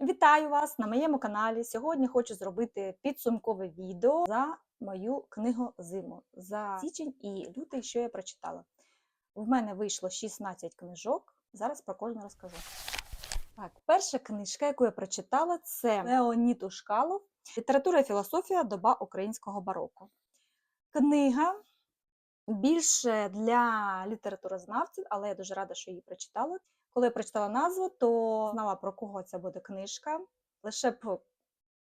Вітаю вас на моєму каналі. Сьогодні хочу зробити підсумкове відео за мою книгу Зиму за січень і лютий, що я прочитала. В мене вийшло 16 книжок. Зараз про кожну розкажу. Так, перша книжка, яку я прочитала, це Леонід Ушкалов Література і філософія Доба українського бароко. Книга більше для літературознавців, але я дуже рада, що її прочитала. Коли прочитала назву, то знала про кого це буде книжка. Лише б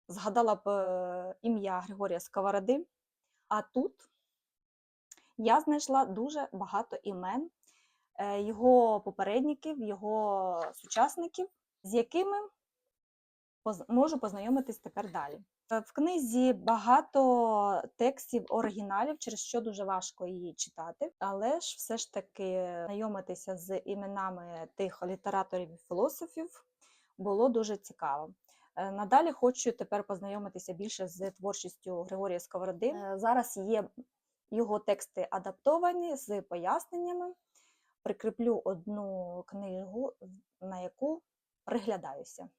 згадала б е, ім'я Григорія Сковороди. А тут я знайшла дуже багато імен е, його попередників, його сучасників, з якими можу познайомитись тепер далі. Е, В книзі багато текстів оригіналів, через що дуже важко її читати, але ж все ж таки знайомитися з іменами тих літераторів і філософів було дуже цікаво. Е, Надалі хочу тепер познайомитися більше з творчістю Григорія Сковороди. Е, Зараз є його тексти адаптовані з поясненнями. Прикріплю одну книгу, на яку приглядаюся.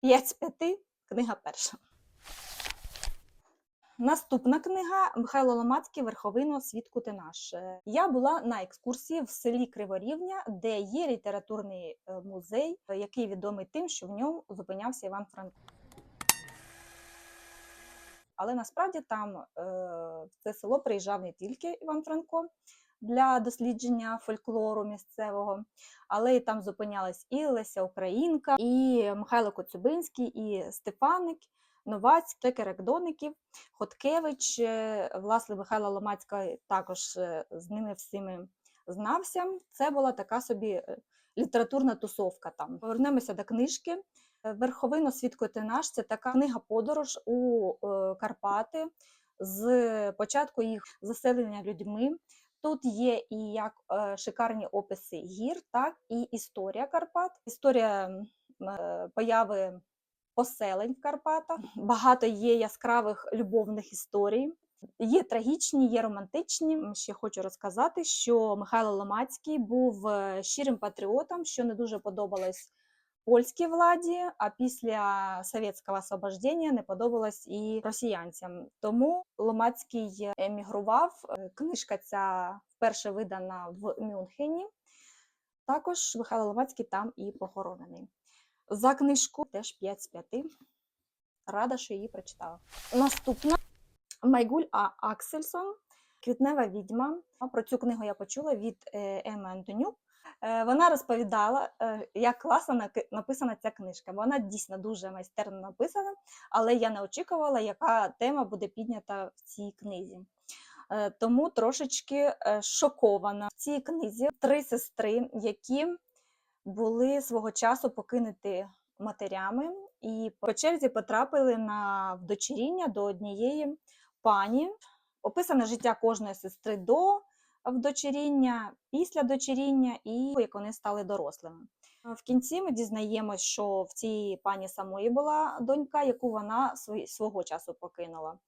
5 з 5 книга перша. Наступна книга Михайло Ломацький Верховино Свідку ти наш. Е, Я була на екскурсії в селі Криворівня, де є літературний е, музей, який відомий тим, що в ньому зупинявся Іван Франко. Але насправді там е, в це село приїжджав не тільки Іван Франко для дослідження фольклору місцевого, але і там зупинялись і Леся Українка, і Михайло Коцюбинський, і Стефаник, Новацький, Текерек Доників, Хоткевич, е, власне, Михайла Ломацька також е, з ними всіми знався. Це була така собі е, літературна тусовка там. Повернемося до книжки. Верховино свідкоти наш це така книга подорож у Карпати з початку їх заселення людьми. Тут є і як е, шикарні описи гір, так і історія Карпат, історія е, появи поселень в Карпатах. Багато є яскравих любовних історій. Є трагічні, є романтичні. Ще хочу розказати, що Михайло Ломацький був е, щирим патріотом, що не дуже подобалось польській владі, а після совєтського освобождення не подобалось і росіянцям. Тому Ломацький емігрував. Е, Книжка ця вперше видана в Мюнхені. Також Михайло Ломацький там і похоронений. За книжку теж 5 з 5. Рада, що її прочитала. Наступна Майгуль А. Аксельсон Квітнева відьма. Про цю книгу я почула від е, Еми Антонюк. Е, Вона розповідала, е, як класно написана ця книжка. Вона дійсно дуже майстерно написана, але я не очікувала, яка тема буде піднята в цій книзі. Тому трошечки шокована. В цій книзі три сестри, які були свого часу покинуті матерями, і по черзі потрапили на вдочеріння до однієї пані. Описане життя кожної сестри до вдочеріння, після дочеріння і як вони стали дорослими. В кінці ми дізнаємось, що в цій пані самої була донька, яку вона свого часу покинула.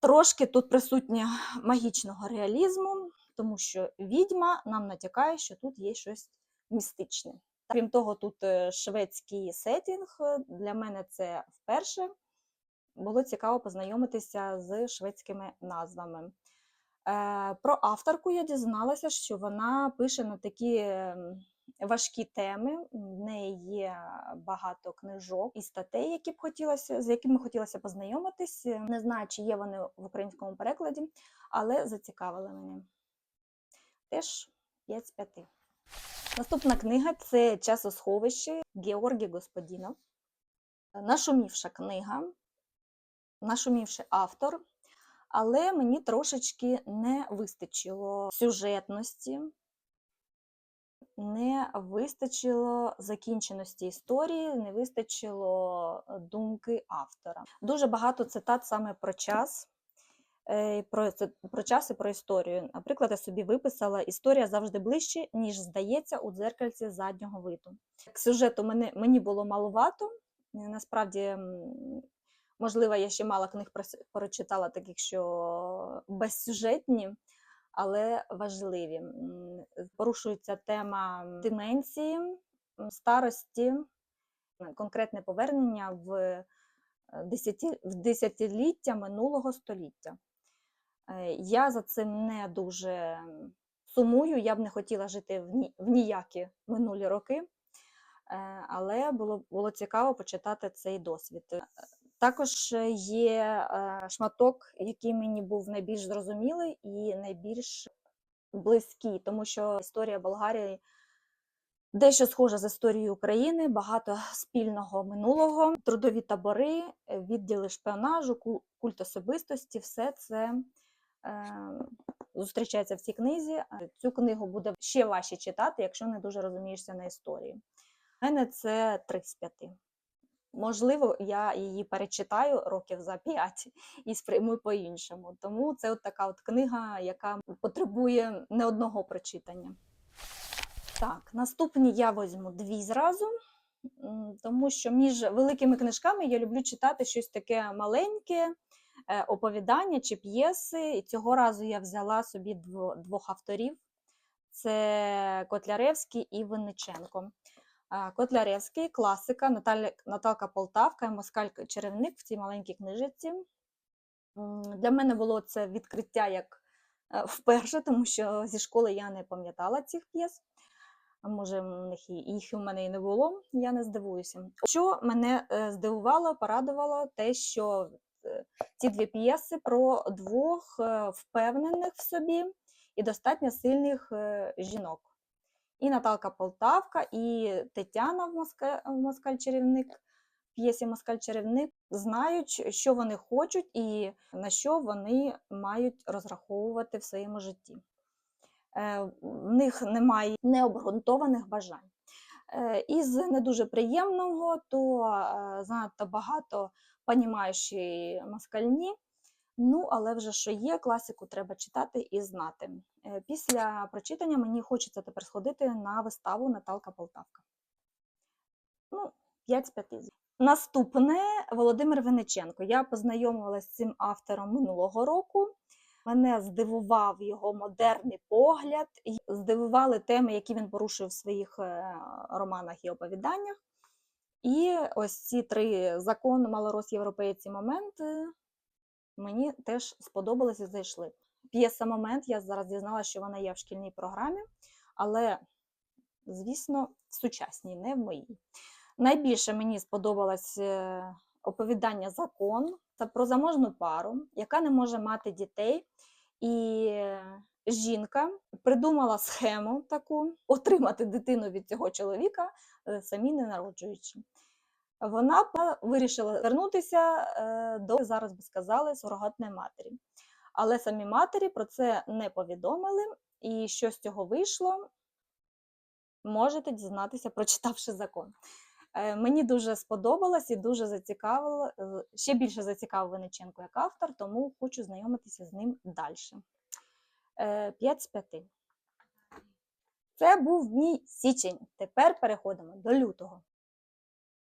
Трошки тут присутня магічного реалізму, тому що відьма нам натякає, що тут є щось містичне. Крім того, тут е, шведський сетінг. е, Для мене це вперше. Було цікаво познайомитися з шведськими назвами. Е, Про авторку я дізналася, що вона пише на такі ем, важкі теми. В неї є багато книжок і статей, які б хотілося, з якими хотілося познайомитись. Не знаю, чи є вони в українському перекладі, але зацікавили мене. Теж 5 з 5. Наступна книга це Часосховище Георгій Господінов. Нашумівша книга, нашумівший автор, але мені трошечки не вистачило сюжетності, не вистачило закінченості історії, не вистачило е, думки автора. Дуже багато цитат саме про час. е, Про, про час і про історію. Наприклад, я собі виписала історія завжди ближче, ніж здається у дзеркальці заднього виду. Сюжету мені, мені було маловато. Насправді, можливо, я ще мало книг прочитала, таких, що безсюжетні, але важливі. Порушується тема деменції, старості конкретне повернення в, е, в десятиліття минулого століття. Е, Я за цим не дуже сумую, я б не хотіла жити в ніякі минулі роки, е, але було, було цікаво почитати цей досвід. Е, Також є е, шматок, який мені був найбільш зрозумілий і найбільш близький, тому що історія Болгарії дещо схожа з історією України, багато спільного минулого, трудові табори, е, відділи шпіонажу, культ особистості, все це е, зустрічається в цій книзі. Е, Цю книгу буде ще важче читати, якщо не дуже розумієшся на історії. У мене це 3 з 5. Можливо, я її перечитаю років за 5 і сприйму по-іншому. Тому це от така от книга, яка потребує не одного прочитання. Так, наступні я візьму дві зразу, тому що між великими книжками я люблю читати щось таке маленьке, е, оповідання чи п'єси. І цього разу я взяла собі дво- двох авторів: це Котляревський і Винниченко. Котляревський, класика, Наталя, Наталка Полтавка, Москаль Черевник в цій маленькій книжиці. Для мене було це відкриття як е, вперше, тому що зі школи я не пам'ятала цих п'єс. Може, їх у мене і не було, я не здивуюся. Що мене е, здивувало, порадувало, те, що е, ці дві п'єси про двох впевнених в собі і достатньо сильних жінок. І Наталка Полтавка, і Тетяна в Москаль-чарівник, п'єсі Москаль-чарівник знають, що вони хочуть і на що вони мають розраховувати в своєму житті. Е, В них немає необґрунтованих бажань. Е, Із не дуже приємного, то е, занадто багато понімаючої москальні. Ну, але вже що є, класику треба читати і знати. Е, Після прочитання мені хочеться тепер сходити на виставу Наталка Полтавка. Ну, 5 з 5. Наступне Володимир Вениченко. Я познайомилася з цим автором минулого року. Мене здивував його модерний погляд, здивували теми, які він порушив в своїх е, романах і оповіданнях. І ось ці три закон, малорос, європейці моменти мені теж сподобалися і зайшли. П'єса момент, я зараз дізналася, що вона є в шкільній програмі, але, звісно, в сучасній, не в моїй. Найбільше мені сподобалось е, оповідання Закон це про заможну пару, яка не може мати дітей. І е, жінка придумала схему таку отримати дитину від цього чоловіка, е, самі не народжуючи. Вона вирішила вернутися е, до зараз би сказали сурогатної матері. Але самі матері про це не повідомили, і що з цього вийшло, можете дізнатися, прочитавши закон. Е, Мені дуже сподобалось і дуже зацікавило, е, ще більше зацікавив Винниченко як автор, тому хочу знайомитися з ним далі. 5 з 5. Це був мій січень. Тепер переходимо до лютого.